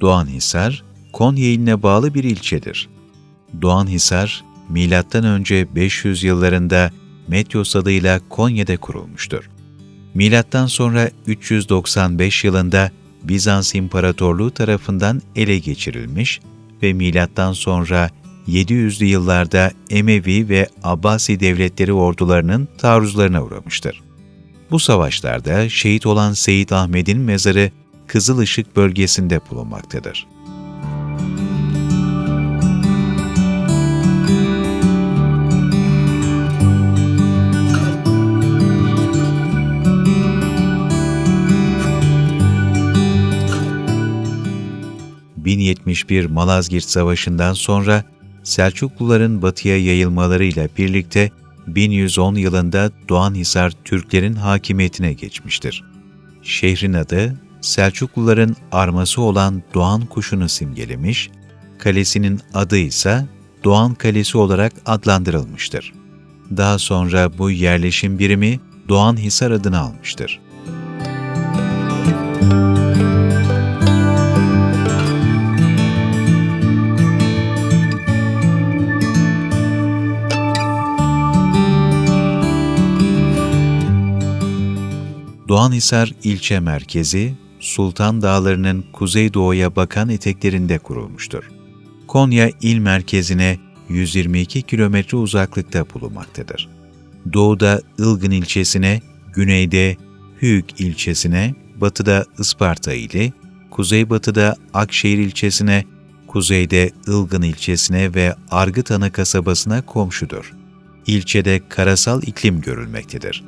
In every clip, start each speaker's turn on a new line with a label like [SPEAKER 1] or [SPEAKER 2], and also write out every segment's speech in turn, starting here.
[SPEAKER 1] Doğanhisar, Konya iline bağlı bir ilçedir. Doğanhisar, M.Ö. 500 yıllarında Metyos adıyla Konya'da kurulmuştur. Milattan sonra 395 yılında Bizans İmparatorluğu tarafından ele geçirilmiş ve milattan sonra 700'lü yıllarda Emevi ve Abbasi devletleri ordularının taarruzlarına uğramıştır. Bu savaşlarda şehit olan Seyit Ahmet'in mezarı Kızılışık bölgesinde bulunmaktadır. ...1071 Malazgirt Savaşı'ndan sonra Selçukluların batıya yayılmalarıyla birlikte 1110 yılında Doğanhisar Türklerin hakimiyetine geçmiştir. Şehrin adı Selçukluların arması olan Doğan kuşunu simgelemiş, kalesinin adı ise Doğan Kalesi olarak adlandırılmıştır. Daha sonra bu yerleşim birimi Doğanhisar adını almıştır. Doğanhisar ilçe merkezi, Sultan Dağları'nın kuzeydoğuya bakan eteklerinde kurulmuştur. Konya il merkezine 122 kilometre uzaklıkta bulunmaktadır. Doğuda Ilgın ilçesine, güneyde Hüyük ilçesine, batıda Isparta ili, kuzeybatıda Akşehir ilçesine, kuzeyde Ilgın ilçesine ve Argıtanı kasabasına komşudur. İlçede karasal iklim görülmektedir.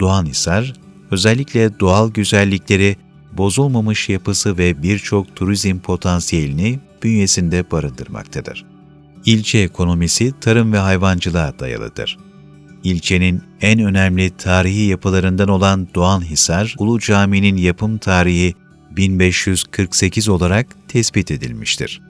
[SPEAKER 1] Doğanhisar, özellikle doğal güzellikleri, bozulmamış yapısı ve birçok turizm potansiyelini bünyesinde barındırmaktadır. İlçe ekonomisi tarım ve hayvancılığa dayalıdır. İlçenin en önemli tarihi yapılarından olan Doğanhisar Ulu Camii'nin yapım tarihi 1548 olarak tespit edilmiştir.